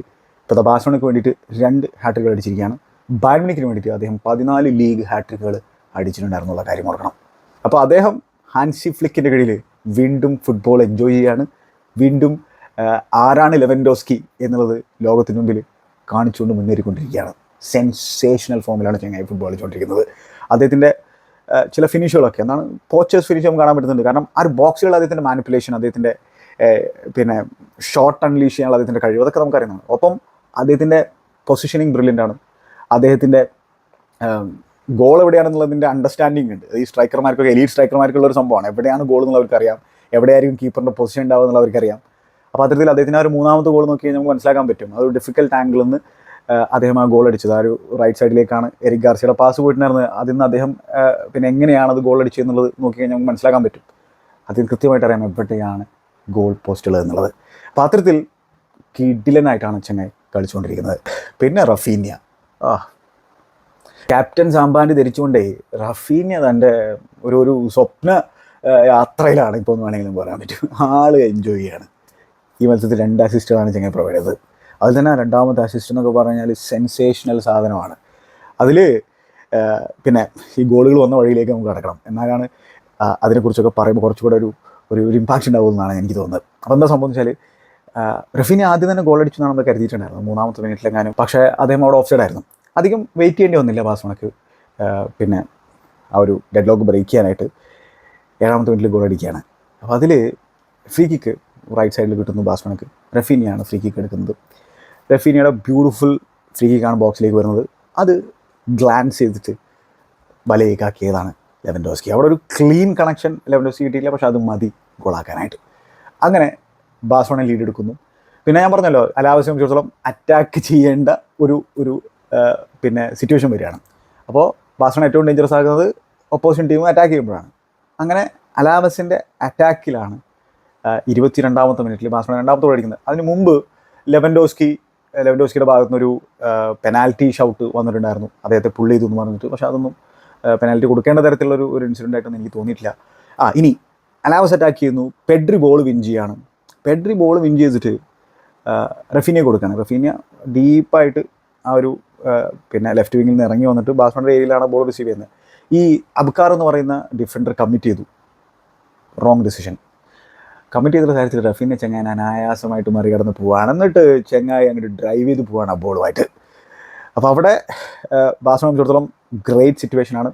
ഇപ്പോൾ ബാഴ്സലോണയ്ക്ക് വേണ്ടിയിട്ട് രണ്ട് ഹാട്രിക്കുകൾ അടിച്ചിരിക്കുകയാണ്. ബാഡ്മിനിക്കിന് വേണ്ടിയിട്ട് അദ്ദേഹം പതിനാല് ലീഗ് ഹാട്രിക്കുകൾ അടിച്ചിട്ടുണ്ടായിരുന്നുള്ള കാര്യം ഓർക്കണം. അപ്പോൾ അദ്ദേഹം ഹാൻസി ഫ്ലിക്കിന്റെ കീഴിൽ വീണ്ടും ഫുട്ബോൾ എൻജോയ് ചെയ്യാണ് വീണ്ടും ആരാണ് ലെവൻഡോസ്കി എന്നുള്ളത് ലോകത്തിന് മുമ്പിൽ കാണിച്ചുകൊണ്ട് മുന്നേറിക്കൊണ്ടിരിക്കുകയാണ്. സെൻസേഷണൽ ഫോമിലാണ് ചെങ്ങായി ഫുട്ബോൾ കളിച്ചുകൊണ്ടിരിക്കുന്നത്. അദ്ദേഹത്തിന്റെ ചില ഫിനിഷുകളൊക്കെ എന്താണ് പോച്ചേഴ്സ് ഫിനിഷ് നമുക്ക് കാണാൻ പറ്റുന്നുണ്ട്. കാരണം ആ ഒരു ബോക്സുകൾ അദ്ദേഹത്തിന്റെ മാനിപ്പുലേഷൻ അദ്ദേഹത്തിന്റെ പിന്നെ ഷോർട്ട് അൺലീഷ് ചെയ്യാനുള്ള അദ്ദേഹത്തിന്റെ കഴിവ് അതൊക്കെ നമുക്കറിയുന്നുണ്ട്. ഒപ്പം അദ്ദേഹത്തിന്റെ പൊസിഷനിങ് ബ്രില്യന്റ് ആണ്. അദ്ദേഹത്തിന്റെ ഗോൾ എവിടെയാണെന്നുള്ളതിന്റെ അണ്ടർസ്റ്റാൻഡിങ് ഉണ്ട്. ഈ സ്ട്രൈക്കർമാർക്കൊക്കെ എലീറ്റ് സ്ട്രൈക്കർമാർക്കുള്ള ഒരു സംഭവമാണ്. എവിടെയാണ് ഗോൾ എന്നുള്ളവർക്ക് അറിയാം എവിടെയായിരിക്കും കീപ്പറിന്റെ പൊസിഷൻ ഉണ്ടാവുക എന്നുള്ളവർക്ക് അറിയാം അപ്പോൾ അത്തരത്തിൽ അദ്ദേഹത്തിന് ഒരു മൂന്നാമത്തെ ഗോൾ നോക്കി നമുക്ക് മനസ്സിലാക്കാൻ പറ്റും. അതൊരു ഡിഫിക്കൽട്ട് ആംഗിളിൽ നിന്ന് അദ്ദേഹം ആ ഗോൾ അടിച്ചത്. ആ ഒരു റൈറ്റ് സൈഡിലേക്കാണ് എരിക് ഗാർസിയുടെ പാസ് പോയിട്ടുണ്ടായിരുന്നത്. അതിൽ നിന്ന് അദ്ദേഹം പിന്നെ എങ്ങനെയാണ് അത് ഗോൾ അടിച്ചതെന്നുള്ളത് നോക്കി കഴിഞ്ഞാൽ നമുക്ക് മനസ്സിലാക്കാൻ പറ്റും. അതിൽ കൃത്യമായിട്ട് അറിയാം എവിടെയാണ് ഗോൾ പോസ്റ്റുള്ളത് എന്നുള്ളത്. അപ്പോൾ അത്തരത്തിൽ കിഡിലനായിട്ടാണ് ചെന്നൈ കളിച്ചുകൊണ്ടിരിക്കുന്നത്. പിന്നെ റഫീന്യ. ആ. ക്യാപ്റ്റൻ സാമ്പാന്റെ ധരിച്ചുകൊണ്ടേ റഫീന്യ തന്റെ ഒരു ഒരു സ്വപ്ന യാത്രയിലാണ് ഇപ്പോൾ എന്ന് വേണമെങ്കിലും പറയാൻ പറ്റും. ആൾ എൻജോയ് ചെയ്യാണ്. ഈ മത്സരത്തിൽ രണ്ട് അസിസ്റ്റുകളാണ് ചെങ്ങനെ പ്രൊവൈഡ് ചെയ്തത് അതിൽ തന്നെ രണ്ടാമത്തെ അസിസ്റ്റ് എന്നൊക്കെ പറഞ്ഞാൽ സെൻസേഷണൽ സാധനമാണ്. അതിൽ പിന്നെ ഈ ഗോളുകൾ വന്ന വഴിയിലേക്ക് നമുക്ക് കടക്കണം. എന്നാലാണ് അതിനെക്കുറിച്ചൊക്കെ പറയുമ്പോൾ കുറച്ചുകൂടെ ഒരു ഒരു ഇമ്പാക്റ്റ് ഉണ്ടാവുമെന്നാണ് എനിക്ക് തോന്നുന്നത്. അപ്പോൾ എന്താ സംഭവം വെച്ചാൽ റഫീനി ആദ്യം തന്നെ ഗോൾ അടിച്ചു എന്നാണ് നമ്മൾ കരുതിയിട്ടുണ്ടായിരുന്നു മൂന്നാമത്തെ മിനിറ്റിലെങ്ങാനും പക്ഷേ അദ്ദേഹം അവിടെ ഓഫ് സൈഡ് ആയിരുന്നു. അധികം വെയിറ്റ് ചെയ്യേണ്ടി വന്നില്ല ബാസ്മണക്ക് പിന്നെ ആ ഒരു ഡെഡ് ലോക്ക് ബ്രേക്ക് ചെയ്യാനായിട്ട് ഏഴാമത്തെ മിനിറ്റിൽ ഗോൾ അടിക്കുകയാണ്. അപ്പോൾ അതിൽ ഫ്രീ കിക്ക് റൈറ്റ് സൈഡിൽ കിട്ടുന്നു ബാസ്മണക്ക് റഫീനിയാണ് ഫ്രീ കിക്ക് എടുക്കുന്നത്. റഫീനിയുടെ ബ്യൂട്ടിഫുൾ ഫ്രീ കിക്കാണ് ബോക്സിലേക്ക് വരുന്നത്. അത് ഗ്ലാൻസ് ചെയ്തിട്ട് വലയേക്കാക്കിയതാണ് ലെവൻഡോസ്കി. അവിടെ ഒരു ക്ലീൻ കണക്ഷൻ ലെവൻഡോസ്കി കിട്ടിയില്ല പക്ഷേ അത് മതി ഗോളാക്കാനായിട്ട് അങ്ങനെ ബാസോണ ലീഡ് എടുക്കുന്നു. പിന്നെ ഞാൻ പറഞ്ഞല്ലോ അലാവശ്യം സംബന്ധിച്ചിടത്തോളം അറ്റാക്ക് ചെയ്യേണ്ട ഒരു ഒരു പിന്നെ സിറ്റുവേഷൻ വരികയാണ്. അപ്പോൾ ബാസോണ ഏറ്റവും ഡേഞ്ചറസ് ആകുന്നത് ഒപ്പോസിഷൻ ടീം അറ്റാക്ക് ചെയ്യുമ്പോഴാണ്. അങ്ങനെ അലാവസിന്റെ അറ്റാക്കിലാണ് ഇരുപത്തി രണ്ടാമത്തെ മിനിറ്റിൽ ബാസോണ രണ്ടാമത്തെ അടിക്കുന്നത്. അതിന് മുമ്പ് ലെവൻഡോസ്കി ലെവൻഡോസ്കിയുടെ ഭാഗത്തു നിന്നൊരു പെനാൽറ്റി ഷൗട്ട് വന്നിട്ടുണ്ടായിരുന്നു. അദ്ദേഹത്തെ പുള്ളി ചെയ്തു എന്ന് പറഞ്ഞിട്ട്. പക്ഷേ അതൊന്നും പെനാൽറ്റി കൊടുക്കേണ്ട തരത്തിലുള്ള ഒരു ഒരു ഇൻസിഡന്റ് ആയിട്ടൊന്നും എനിക്ക് തോന്നിയിട്ടില്ല. ആ ഇനി അലാവസ് അറ്റാക്ക് ചെയ്യുന്നു. പെഡ്രി ബോൾ വിൻ ചെയ്യാണ്. പെഡ്രി ബോൾ വിൻ ചെയ്തിട്ട് റഫീനിയെ കൊടുക്കുകയാണ് റഫീനിയ ഡീപ്പായിട്ട് ആ ഒരു പിന്നെ ലെഫ്റ്റ് വിങ്ങിൽ നിന്ന് ഇറങ്ങി വന്നിട്ട് ബാസ്മണിന്റെ ഏരിയയിലാണ് ബോൾ റിസീവ് ചെയ്യുന്നത്. ഈ അബ്കാർ എന്ന് പറയുന്ന ഡിഫൻഡർ കമ്മിറ്റ് ചെയ്തു. റോങ് ഡിസിഷൻ കമ്മിറ്റ് ചെയ്തിട്ടുള്ള കാര്യത്തിൽ റഫീനെ ചെങ്ങാൻ അനായാസമായിട്ട് മറികടന്ന് പോവാണ്. എന്നിട്ട് ചെങ്ങായി അങ്ങോട്ട് ഡ്രൈവ് ചെയ്ത് പോവാണ് ആ ബോളുമായിട്ട് അപ്പോൾ അവിടെ ബാസ്മ സംബന്ധിച്ചിടത്തോളം ഗ്രേറ്റ് സിറ്റുവേഷനാണ്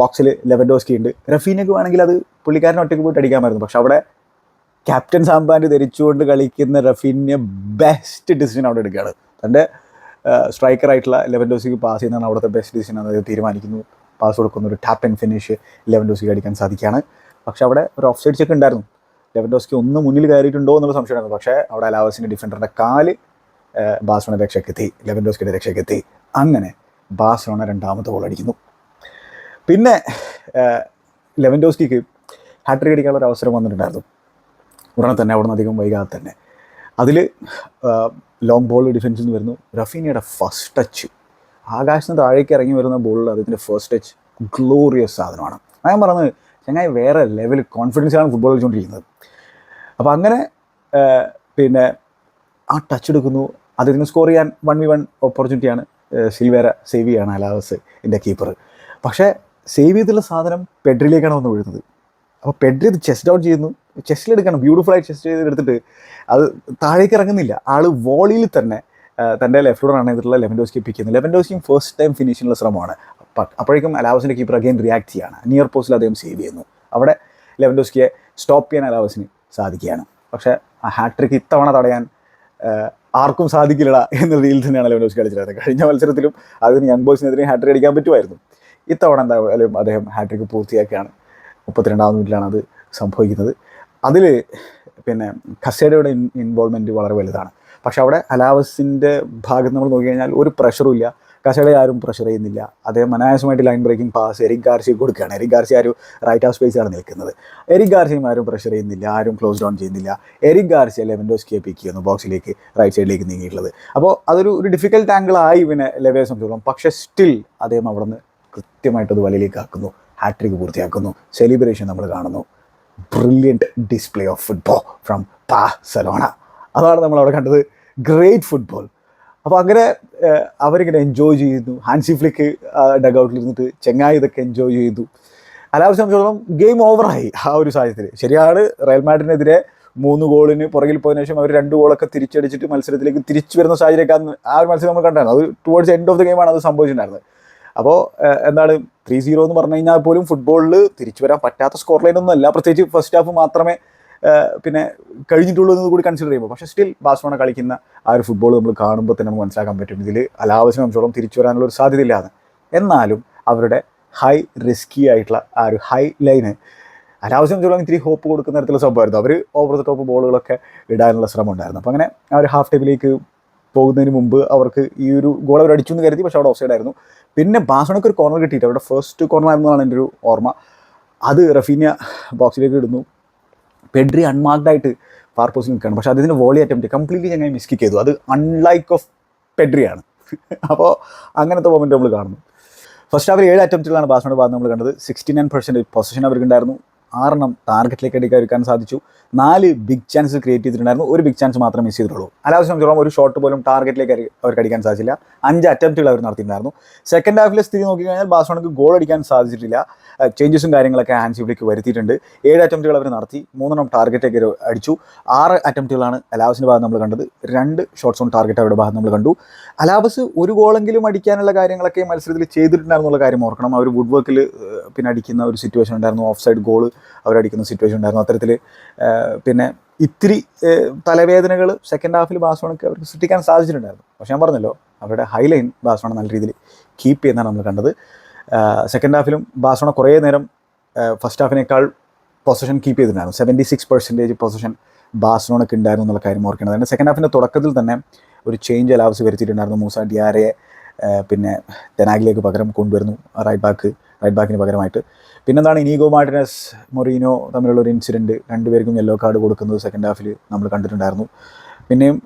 ബോക്സിൽ ലെവൻഡോസ്കി ഉണ്ട്. റഫീനക്ക് വേണമെങ്കിൽ അത് പുള്ളിക്കാരൻ ഒറ്റയ്ക്ക് പോയിട്ട് അടിക്കാമായിരുന്നു പക്ഷെ അവിടെ ക്യാപ്റ്റൻ സാമ്പാന്റെ ധരിച്ചുകൊണ്ട് കളിക്കുന്ന റഫീനെ ബെസ്റ്റ് ഡിസിഷൻ അവിടെ എടുക്കുകയാണ്. തന്റെ സ്ട്രൈക്കറായിട്ടുള്ള ലെവൻ ഡോസിക്ക് പാസ് ചെയ്യുന്നതാണ് അവിടുത്തെ ബെസ്റ്റ് ഡിസിഷൻ അതായത് തീരുമാനിക്കുന്നു. പാസ് കൊടുക്കുന്ന ഒരു ടാപ്പ് ആൻഡ് ഫിനിഷ് ലെവൻ ഡോസിക്ക് അടിക്കാൻ സാധിക്കുകയാണ്. പക്ഷേ അവിടെ ഒരു ഓഫ് സൈഡ് ചെക്ക് ഉണ്ടായിരുന്നു. ലെവൻ ലെവൻഡോസ്കി ഒന്ന് മുന്നിൽ കയറിയിട്ടുണ്ടോ എന്നുള്ള സംശയമായിരുന്നു പക്ഷേ അവിടെ അലാവസിന്റെ ഡിഫൻഡറിന്റെ കാൽ ബാഴ്സലോണ ലെവൻ ഡോസ്കിന്റെ രക്ഷക്കെത്തി അങ്ങനെ ബാഴ്സലോണ രണ്ടാമത്തെ ഗോൾ അടിക്കുന്നു. പിന്നെ ലെവൻ ഡോസ്കിക്ക് ഹാട്രിക് അടിക്കാനുള്ള ഒരു അവസരം വന്നിട്ടുണ്ടായിരുന്നു. ഉടനെ തന്നെ അവിടെ നിന്ന് അധികം വൈകാതെ തന്നെ. അതിൽ ലോങ് ബോൾ ഡിഫൻസിൽ നിന്ന് വരുന്നു. റഫീനയുടെ ഫസ്റ്റ് ടച്ച് ആകാശത്തിന് താഴേക്ക് ഇറങ്ങി വരുന്ന ബോളിൽ അദ്ദേഹത്തിന്റെ ഫസ്റ്റ് ടച്ച് ഗ്ലോറിയസ് സാധനമാണ്. ഞാൻ പറഞ്ഞത് ചങ്ങായി വേറെ ലെവൽ കോൺഫിഡൻസാണ് ഫുട്ബോൾ കളിച്ചുകൊണ്ടിരിക്കുന്നത്. അപ്പോൾ അങ്ങനെ പിന്നെ ആ ടച്ച് എടുക്കുന്നു. അദ്ദേഹത്തിന് സ്കോർ ചെയ്യാൻ വൺ വി വൺ ഓപ്പർച്യൂണിറ്റിയാണ് സിൽവേര സേവ് ചെയ്യാണ് അലാവസ് എന്റെ കീപ്പർ പക്ഷേ സേവ് ചെയ്തുള്ള സാധനം പെഡ്രിലേക്കാണ് വന്ന് വീഴുന്നത്. അപ്പോൾ പെഡ്രി ഇത് ചെസ്റ്റ് ഔട്ട് ചെയ്യുന്നു. ചെസ്റ്റിലെടുക്കണം. ബ്യൂട്ടിഫുൾ ആയി ചെസ്റ്റ് ചെയ്ത് എടുത്തിട്ട് അത് താഴേക്ക് ഇറങ്ങുന്നില്ല. ആൾ വോളിയിൽ തന്നെ തന്റെ ലെഫ്റ്റ് ലെഫ്റ്റിലൂടെയാണ് ചെയ്തിട്ടുള്ള ലെവൻഡോസ്കി പിക്ക് ചെയ്യുന്നത് ഫസ്റ്റ് ടൈം ഫിനിഷിനുള്ള ശ്രമമാണ്. അപ്പോഴേക്കും അലാവസിന്റെ കീപ്പർ അഗെയിൻ റിയാക്ട് ചെയ്യാണ്. നിയർ പോസ്റ്റിൽ അദ്ദേഹം സേവ് ചെയ്യുന്നു. അവിടെ ലെവൻഡോസ്കിയെ സ്റ്റോപ്പ് ചെയ്യാൻ അലാവസിന് സാധിക്കുകയാണ്. പക്ഷേ ആ ഹാട്രിക്ക് ഇത്തവണ തടയാൻ ആർക്കും സാധിക്കില്ല എന്ന രീതിയിൽ തന്നെയാണ് ലെവൻഡോസ്കി കളിച്ചിരുന്നത്. കഴിഞ്ഞ മത്സരത്തിലും അതിന് യങ് ബോയ്സിനെതിരെ ഹാട്രിക് അടിക്കാൻ പറ്റുമായിരുന്നു. ഇത്തവണ എന്തായാലും അദ്ദേഹം ഹാട്രിക്ക് പൂർത്തിയാക്കിയാണ് മുപ്പത്തിരണ്ടാം മിനിറ്റിലാണ് അത് സംഭവിക്കുന്നത്. അതിൽ പിന്നെ ഖസേഡയുടെ ഇൻവോൾവ്മെന്റ് വളരെ വലുതാണ്. പക്ഷെ അവിടെ അലാവസിന്റെ ഭാഗത്ത് നമ്മൾ നോക്കിക്കഴിഞ്ഞാൽ ഒരു പ്രഷറും ഇല്ല. കസയുടെ ആരും പ്രഷർ ചെയ്യുന്നില്ല. അദ്ദേഹം അനായാസമായിട്ട് line breaking pass Eric Garcia കൊടുക്കുകയാണ്. എരിക് ഗാർസി ആ ഒരു റൈറ്റ് ഹാഫ് സ്പേസിലാണ് നിൽക്കുന്നത്. എരിക് ഗാർസിയും ആരും പ്രഷർ ചെയ്യുന്നില്ല. ആരും ക്ലോസ് ഡൗൺ ചെയ്യുന്നില്ല. എരിക് ഗാർസിയ ലെവൻഡോസ്കിയെ പിക്ക് ചെയ്യുന്നു. ബോക്സിലേക്ക് റൈറ്റ് സൈഡിലേക്ക് നീങ്ങിയിട്ടുള്ളത്. അപ്പോൾ അതൊരു ഒരു ഡിഫിക്കൽട്ട് ആംഗിൾ ആയി ഇവനെ ലെവയെ സംബന്ധിച്ചോളം. പക്ഷേ സ്റ്റിൽ അദ്ദേഹം അവിടെ നിന്ന് കൃത്യമായിട്ട് അത് വലയിലേക്ക് ആക്കുന്നു. ഹാട്രിക് പൂർത്തിയാക്കുന്നു. സെലിബ്രേഷൻ നമ്മൾ കാണുന്നു. Brilliant display of football from Barcelona അതാണ് നമ്മൾ അവിടെ കണ്ടത്. ഗ്രേറ്റ് ഫുട്ബോൾ അപ്പോൾ അങ്ങനെ അവരിങ്ങനെ എൻജോയ് ചെയ്യുന്നു ഹാൻസി ഫ്ലിക്ക് ഡഗൗട്ടിൽ ഇരുന്നിട്ട് ചെങ്ങായി ഇതൊക്കെ എൻജോയ് ചെയ്തു. അലാവ് സംബന്ധിച്ചിടത്തോളം ഗെയിം ഓവറായി ആ ഒരു സാഹചര്യത്തിൽ ശരിയാണ് റയൽ മാഡ്രിഡിനെതിരെ മൂന്ന് ഗോളിന് പുറകിൽ പോയതിനു ശേഷം അവർ രണ്ട് ഗോളൊക്കെ തിരിച്ചടിച്ചിട്ട് മത്സരത്തിലേക്ക് തിരിച്ചു വരുന്ന സാഹചര്യമൊക്കെ ആ ഒരു മത്സരം നമ്മൾ കണ്ടായിരുന്നു. അത് ടുവേർഡ്സ് എൻഡ് ഓഫ് ദ ഗെയിമാണ് അത് സംഭവിച്ചിട്ടുണ്ടായിരുന്നത്. അപ്പോൾ എന്താണ് ത്രീ സീറോ എന്ന് പറഞ്ഞു കഴിഞ്ഞാൽ പോലും ഫുട്ബോളിൽ തിരിച്ചു വരാൻ പറ്റാത്ത സ്കോർ ലൈൻ ഒന്നും അല്ല പ്രത്യേകിച്ച് ഫസ്റ്റ് ഹാഫ് മാത്രമേ പിന്നെ കഴിഞ്ഞിട്ടുള്ളൂ എന്ന് കൂടി കൺസിഡർ ചെയ്യുമ്പോൾ. പക്ഷേ സ്റ്റിൽ ബാഴ്സലോണ കളിക്കുന്ന ആ ഒരു ഫുട്ബോൾ നമ്മൾ കാണുമ്പോൾ തന്നെ നമുക്ക് മനസ്സിലാക്കാൻ പറ്റും. ഇതിൽ അലാവശ്യം സംബന്ധിച്ചോളം തിരിച്ചു വരാനുള്ള ഒരു സാധ്യതയില്ലാന്ന് എന്നാലും അവരുടെ ഹൈ റിസ്കി ആയിട്ടുള്ള ആ ഒരു ഹൈ ലൈന് അനാവശ്യം ചോദിച്ചാൽ ഇത്തിരി ഹോപ്പ് കൊടുക്കുന്ന തരത്തിലുള്ള സംഭവമായിരുന്നു. അവർ ഓവർ ദ ടോപ്പ് ബോളുകളൊക്കെ ഇടാനുള്ള ശ്രമം ഉണ്ടായിരുന്നു അപ്പോൾ അങ്ങനെ ആ ഒരു ഹാഫ് ടൈമിലേക്ക് പോകുന്നതിന് മുമ്പ് അവർക്ക് ഈ ഒരു ഗോൾ അവർ അടിച്ചു എന്ന് കരുതി പക്ഷെ അവിടെ ഓഫ് ആയിരുന്നു. പിന്നെ ബാസണക്ക് ഒരു കോർണർ കിട്ടിയിട്ട് അവരുടെ ഫസ്റ്റ് കോർണർ ആയിരുന്നതാണ് എന്റെ ഒരു ഓർമ്മ. അത് റഫീനിയ ബോക്സിലേക്ക് ഇടുന്നു. പെഡ്രി അൺമാർക്ഡ് ആയിട്ട് ഫാർ പോസ്റ്റ് നിൽക്കുകയാണ്. പക്ഷേ അതിന്റെ വോളി അറ്റംപ്റ്റ് കംപ്ലീറ്റ്ലി ഞങ്ങൾ മിസ്കിക്ക് ചെയ്തു. അത് അൺലൈക്ക് ഓഫ് പെഡ്രിയാണ്. അപ്പോൾ അങ്ങനത്തെ മൊമെന്റ് നമ്മൾ കാണുന്നു. ഫസ്റ്റ് ഹാഫിൽ ഏഴ് അറ്റംപ്റ്റുകളാണ് ബാസ്മോട് ഭാഗത്ത് നമ്മൾ കണ്ടത്. സിക്സ്റ്റി നയൻ പെർസെന്റ് പൊസിഷൻ അവർക്കുണ്ടായിരുന്നു ആറെണ്ണം ടാർഗറ്റിലേക്ക് അടിക്കാൻ സാധിച്ചു. നാല് ബിഗ് ചാൻസ് ക്രിയേറ്റ് ചെയ്തിട്ടുണ്ടായിരുന്നു. ഒരു ബിഗ് ചാൻസ് മാത്രമേ മിസ് ചെയ്തിട്ടുള്ളൂ. അല്ലാതെ സംബന്ധിച്ചോളം ഒരു ഷോട്ട് പോലും ടാർഗറ്റിലേക്ക് അവർക്ക് അടിക്കാൻ സാധിച്ചില്ല. അഞ്ച് അറ്റംപ്റ്റുകൾ അവർ നടത്തിയിട്ടുണ്ടായിരുന്നു. സെക്കൻഡ് ഹാഫിലെ സ്ഥിതി നോക്കിക്കഴിഞ്ഞാൽ ബാഴ്സലോണക്ക് ഗോൾ അടിക്കാൻ സാധിച്ചിട്ടില്ല. ചേഞ്ചസും കാര്യങ്ങളൊക്കെ ഹാൻസിബിലേക്ക് വരുത്തിയിട്ടുണ്ട്. ഏഴ് അറ്റംപ്റ്റുകൾ അവർ നടത്തി മൂന്നെണ്ണം ടാർഗറ്റേക്ക് അടിച്ചു. ആറ് അറ്റംപ്റ്റുകളാണ് അലാവസിന്റെ ഭാഗം നമ്മൾ കണ്ടത്. രണ്ട് ഷോട്ട്സ് ഓൺ ടാർഗറ്റ് അവരുടെ ഭാഗം നമ്മൾ കണ്ടു. അലാബസ് ഒരു ഗോളെങ്കിലും അടിക്കാനുള്ള കാര്യങ്ങളൊക്കെ മത്സരത്തിൽ ചെയ്തിട്ടുണ്ടായിരുന്നുള്ള കാര്യം ഓർക്കണം. അവർ വുഡ് വർക്കിൽ പിന്നെ അടിക്കുന്ന ഒരു സിറ്റുവേഷൻ ഉണ്ടായിരുന്നു. ഓഫ് സൈഡ് ഗോൾ അവരടിക്കുന്ന സിറ്റുവേഷൻ ഉണ്ടായിരുന്നു. അത്തരത്തിൽ പിന്നെ ഇത്തിരി തലവേദനകൾ സെക്കൻഡ് ഹാഫിൽ ബാഴ്സലോണയ്ക്ക് അവർക്ക് സൃഷ്ടിക്കാൻ സാധിച്ചിട്ടുണ്ടായിരുന്നു. പക്ഷേ ഞാൻ പറഞ്ഞല്ലോ അവരുടെ ഹൈലൈൻ ബാഴ്സലോണ നല്ല രീതിയിൽ കീപ്പ് ചെയ്യുന്നതാണ് നമ്മൾ കണ്ടത്. സെക്കൻഡ് ഹാഫിലും ബാഴ്സലോണ കുറേ നേരം ഫസ്റ്റ് ഹാഫിനേക്കാൾ പൊസിഷൻ കീപ്പ് ചെയ്തിട്ടുണ്ടായിരുന്നു. സെവന്റി സിക്സ് പെർസെന്റേജ് പൊസിഷൻ ബാഴ്സലോണയ്ക്ക് ഉണ്ടായിരുന്നു എന്നുള്ള കാര്യം ഓർക്കേണ്ടതാണ് സെക്കൻഡ് ഹാഫിന്റെ തുടക്കത്തിൽ തന്നെ ഒരു ചേഞ്ച് അലാവസ് വരുത്തിയിട്ടുണ്ടായിരുന്നു മൂസ ഡിയാരയെ. പിന്നെ തെനാഗിലേക്ക് പകരം കൊണ്ടുവരുന്നു റൈറ്റ് ബാക്ക് റൈറ്റ് ബാക്കിന് പകരമായിട്ട്. പിന്നെന്താണ് ഇനീഗോ മാർട്ടിനസ് മൊറീനോ തമ്മിലുള്ള ഒരു ഇൻസിഡന്റ് രണ്ടുപേർക്കും യെല്ലോ കാർഡ് കൊടുക്കുന്നത് സെക്കൻഡ് ഹാഫിൽ നമ്മൾ കണ്ടിട്ടുണ്ടായിരുന്നു. പിന്നെയും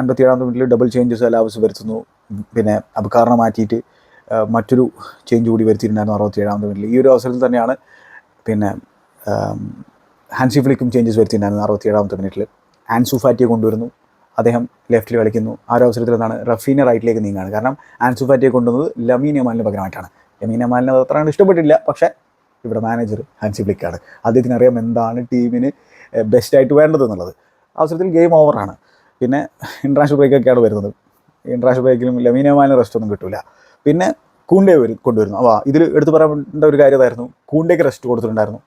അൻപത്തിയേഴാമത്തെ മിനിറ്റിൽ ഡബിൾ ചേഞ്ചസ് അലാവസ് വരുത്തുന്നു. പിന്നെ അപകാരണം മാറ്റിയിട്ട് മറ്റൊരു ചേഞ്ച് കൂടി വരുത്തിയിട്ടുണ്ടായിരുന്നു അറുപത്തിയേഴാമത്തെ മിനിറ്റിൽ ഈ ഒരു അവസരത്തിൽ തന്നെയാണ് പിന്നെ ഹാൻസി ഫ്ലിക്കും ചേഞ്ചസ് വരുത്തിയിട്ടുണ്ടായിരുന്നു അറുപത്തിയേഴാമത്തെ മിനിറ്റിൽ ആൻസു ഫാറ്റിയെ കൊണ്ടുവരുന്നു. അദ്ദേഹം ലെഫ്റ്റിൽ കളിക്കുന്നു. ആ ഒരു അവസരത്തിൽ എന്താണ്? റഫീനെ റൈറ്റിലേക്ക് നീങ്ങുകയാണ്. കാരണം ആൻസുഫാറ്റിയെ കൊണ്ടുവന്നത് ലമീൻ യമാലിന് പകരമായിട്ടാണ്. ലമീൻ യമാലിന് അത് ഇഷ്ടപ്പെട്ടില്ല പക്ഷേ ഇവിടെ മാനേജർ ഹാൻസി ബ്ലിക്കാണ് അദ്ദേഹത്തിന് അറിയാം എന്താണ് ടീമിന് ബെസ്റ്റായിട്ട് വേണ്ടത് എന്നുള്ളത്. അവസരത്തിൽ ഗെയിം ഓവറാണ് പിന്നെ ഇൻട്രാഷണൽ ബ്രേക്കൊക്കെയാണ് വരുന്നത്. ഇൻട്രാഷണൽ ബ്രേക്കിലും ലമീൻ യമാലിന് റെസ്റ്റ് ഒന്നും കിട്ടില്ല പിന്നെ കൂണ്ടെ വരും കൊണ്ടുവരുന്നു. അപ്പോൾ ഇതിൽ എടുത്തു പറയേണ്ട ഒരു കാര്യം അതായിരുന്നു കൂണ്ടേക്ക് റെസ്റ്റ് കൊടുത്തിട്ടുണ്ടായിരുന്നു.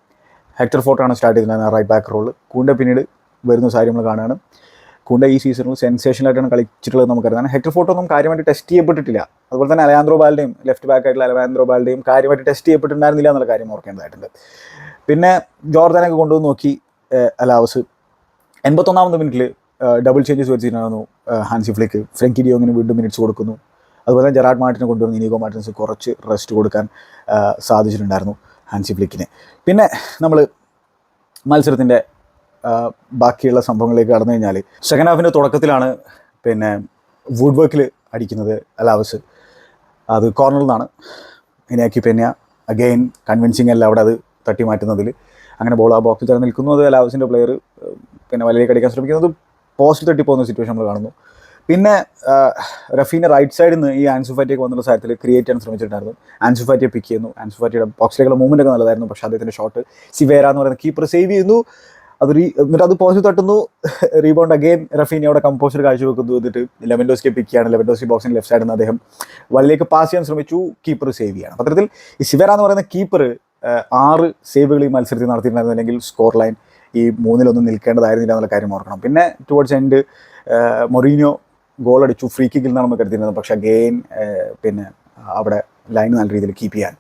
ഹെക്ടർ ഫോർട്ടാണ് സ്റ്റാർട്ട് ചെയ്തിട്ടുണ്ടായിരുന്നത് റൈറ്റ് ബാക്ക് റോൾ കൂണ്ടേ പിന്നീട് വരുന്ന സാരി നമ്മൾ കാണുകയാണ്. കൂണ്ട ഈ സീസണിൽ സെൻസേഷനായിട്ടാണ് കളിച്ചിട്ടുള്ളത് നമുക്കറിയാം. ഹെക്ടർ ഫോട്ടോ ഒന്നും കാര്യമായിട്ട് ടെസ്റ്റ് ചെയ്യപ്പെട്ടിട്ടില്ല. അതുപോലെ തന്നെ അലയാന്ത്രോ ബാലിന്റെയും ലെഫ്റ്റ് ബാക്ക് ആയിട്ടുള്ള അലയാന്ത്രോ ബാലിന്റെയും കാര്യമായിട്ട് ടെസ്റ്റ് ചെയ്യപ്പെട്ടിട്ടുണ്ടായിരുന്നില്ല എന്നുള്ള കാര്യം ഓർക്കേണ്ടതായിട്ടുണ്ട് പിന്നെ ജോർദാനൊക്കെ കൊണ്ടുവന്ന് നോക്കി അലാവസ്. എൺപത്തൊന്നാമത് മിനിറ്റിൽ ഡബിൾ ചേഞ്ചസ് വെച്ചിട്ടുണ്ടായിരുന്നു ഹാൻസി ഫ്ലിക്ക്. ഫ്രങ്കി ഡിയോങ്ങിന് വീണ്ടും മിനിറ്റ്സ് കൊടുക്കുന്നു. അതുപോലെ തന്നെ ജെറാഡ് മാർട്ടിനെ കൊണ്ടുവന്ന് ഇനിഗോ മാർട്ടിൻസ് കുറച്ച് റെസ്റ്റ് കൊടുക്കാൻ സാധിച്ചിട്ടുണ്ടായിരുന്നു ഹാൻസി ഫ്ലിക്കിന്. പിന്നെ നമ്മൾ മത്സരത്തിന്റെ ബാക്കിയുള്ള സംഭവങ്ങളിലേക്ക് കടന്നു കഴിഞ്ഞാൽ സെക്കൻഡ് ഹാഫിന്റെ തുടക്കത്തിലാണ് പിന്നെ വുഡ് വർക്കിൽ അടിക്കുന്നത് അലാവസ്. അത് കോർണറിൽ നിന്നാണ്. ഇനിയാക്കി പെന്യ അഗെയിൻ കൺവിൻസിങ് അല്ല അവിടെ അത് തട്ടി മാറ്റുന്നതിൽ അങ്ങനെ ബോൾ ആ ബോക്സിൽ തന്നെ നിൽക്കുന്നു. അത് അലാവസിന്റെ പ്ലെയർ പിന്നെ വലയിലേക്ക് അടിക്കാൻ ശ്രമിക്കുന്നത് പോസ്റ്റിൽ തട്ടിപ്പോകുന്ന സിറ്റുവേഷൻ നമ്മൾ കാണുന്നു. പിന്നെ റഫീനെ റൈറ്റ് സൈഡിൽ നിന്ന് ഈ ആൻസുഫാറ്റിയൊക്കെ വന്നുള്ള സാഹചര്യത്തിൽ ക്രിയേറ്റ് ചെയ്യാൻ ശ്രമിച്ചിട്ടുണ്ടായിരുന്നു. ആൻസുഫാറ്റിയെ പിക്ക് ചെയ്യുന്നു. ആൻസുഫാറ്റിയുടെ ബോക്സിലേക്കുള്ള മൂവ്മെന്റ് ഒക്കെ നല്ലതായിരുന്നു. പക്ഷേ അദ്ദേഹത്തിന്റെ ഷോട്ട് സിവേര എന്ന് പറയുന്ന കീപ്പർ സേവ് ചെയ്യുന്നു. അത് റീ എന്നിട്ട് അത് പോസ്റ്റ് തട്ടുന്നു. റീബൗണ്ട് അഗെയിൻ റഫീനി അവിടെ കമ്പോസർ കാഴ്ചവെക്കുന്നു എന്നിട്ട് ലെവൻഡോസ്കെ പിക്ക് ചെയ്യാണ് ലെവൻഡോസ്കി ബോക്സിന് ലെഫ്റ്റ് സൈഡിൽ നിന്ന് അദ്ദേഹം വലയിലേക്ക് പാസ് ചെയ്യാൻ ശ്രമിച്ചു. കീപ്പർ സേവ് ചെയ്യാണ്. അത്തരത്തിൽ ഈ ശിവര എന്ന് പറയുന്ന കീപ്പർ ആറ് സേവുകൾ ഈ മത്സരത്തിൽ നടത്തിയിട്ടുണ്ടായിരുന്നില്ലെങ്കിൽ സ്കോർ ലൈൻ ഈ മൂന്നിലൊന്നും നിൽക്കേണ്ടതായിരുന്നില്ല എന്നുള്ള കാര്യം ഓർക്കണം. പിന്നെ ടുവേർഡ്സ് എൻഡ് മൊറീനോ ഗോൾ അടിച്ചു. ഫ്രീ കിക്കിൽ നിന്നാണ് നമ്മൾ കരുതിയിരുന്നത്. പക്ഷേ അഗെയിൻ പിന്നെ അവിടെ ലൈൻ നല്ല രീതിയിൽ കീപ്പ് ചെയ്യാൻ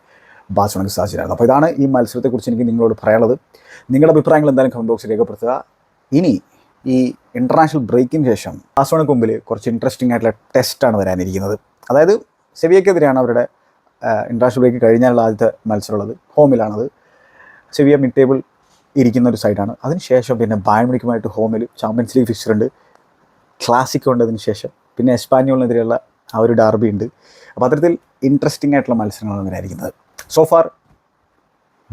ബാഴ്സലോണയ്ക്ക് സാധിച്ചിരുന്നു അപ്പോൾ ഇതാണ് ഈ മത്സരത്തെക്കുറിച്ച് എനിക്ക് നിങ്ങളോട് പറയാനുള്ളത്. നിങ്ങളുടെ അഭിപ്രായങ്ങൾ എന്തായാലും കമന്റ് ബോക്സിൽ രേഖപ്പെടുത്തുക. ഇനി ഈ ഇന്റർനാഷണൽ ബ്രേക്കിന് ശേഷം ബാഴ്സലോണയ്ക്ക് മുമ്പിൽ കുറച്ച് ഇൻട്രസ്റ്റിംഗ് ആയിട്ടുള്ള ടെസ്റ്റാണ് വരാനിരിക്കുന്നത്. അതായത് സെവിയക്കെതിരെയാണ് അവരുടെ ഇന്റർനാഷണൽ ബ്രേക്ക് കഴിഞ്ഞാലുള്ള ആദ്യത്തെ മത്സരമുള്ളത്. ഹോമിലാണത് സെവിയ മിഡ് ടേബിൾ ഇരിക്കുന്ന ഒരു സൈഡാണ് അതിനുശേഷം പിന്നെ ബാൻമണിക്കുമായിട്ട് ഹോമിൽ ചാമ്പ്യൻസ് ലീഗ് ഫിക്സർ ഉണ്ട്. ക്ലാസിക് ഉണ്ടതിന് ശേഷം. പിന്നെ എസ്പാന്യോളിനെതിരെയുള്ള ആ ഒരു ഡാർബി ഉണ്ട്. അപ്പോൾ അത്തരത്തിൽ ഇൻട്രസ്റ്റിംഗ് ആയിട്ടുള്ള മത്സരങ്ങളാണ് ഇവരായിരിക്കുന്നത് സോ ഫാർ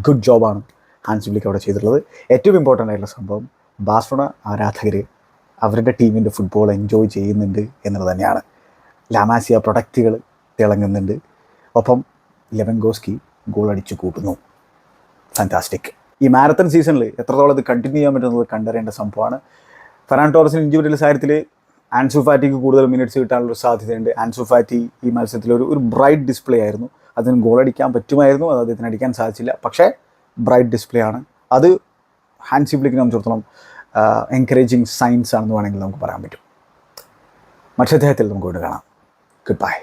ഗുഡ് ജോബാണ് ഹാൻസ് ബ്ലിക്ക് അവിടെ ചെയ്തിട്ടുള്ളത്. ഏറ്റവും ഇമ്പോർട്ടന്റ് ആയിട്ടുള്ള സംഭവം ബാസ്ഫോണ ആരാധകർ അവരുടെ ടീമിന്റെ ഫുട്ബോൾ എൻജോയ് ചെയ്യുന്നുണ്ട് എന്നുള്ളത് തന്നെയാണ്. ലാമാസിയ പ്രൊഡക്റ്റുകൾ തിളങ്ങുന്നുണ്ട്. ഒപ്പം ലെവൻ ഗോസ്കി ഗോൾ അടിച്ചു കൂട്ടുന്നു. ഫാന്റാസ്റ്റിക് ഈ മാരത്തൺ സീസണിൽ എത്രത്തോളം ഇത് കണ്ടിന്യൂ ചെയ്യാൻ പറ്റുന്നത് കണ്ടറിയേണ്ട സംഭവമാണ്. ഫെറാൻ ടോറസിന് ഇഞ്ചുറിയുടെ സാഹചര്യത്തിൽ ആൻസു ഫാറ്റിക്ക് കൂടുതൽ മിനിറ്റ്സ് കിട്ടാനുള്ള സാധ്യതയുണ്ട്. ആൻസു ഫാറ്റി ഈ മത്സരത്തിൽ ഒരു ഒരു ബ്രൈറ്റ് ഡിസ്പ്ലേ ആയിരുന്നു. അതിന് ഗോളടിക്കാൻ പറ്റുമായിരുന്നു. അത് അദ്ദേഹത്തിന് അടിക്കാൻ സാധിച്ചില്ല. പക്ഷേ ബ്രൈറ്റ് ഡിസ്പ്ലേ ആണ്. അത് ഹാൻസി ഫ്ലിക്കിനെ സംബന്ധിച്ചിടത്തോളം എൻകറേജിങ് സയൻസ് ആണെന്ന് വേണമെങ്കിൽ നമുക്ക് പറയാൻ പറ്റും. മറ്റദ്ദേഹത്തിൽ നമുക്ക് കൊണ്ട് കാണാം. Good bye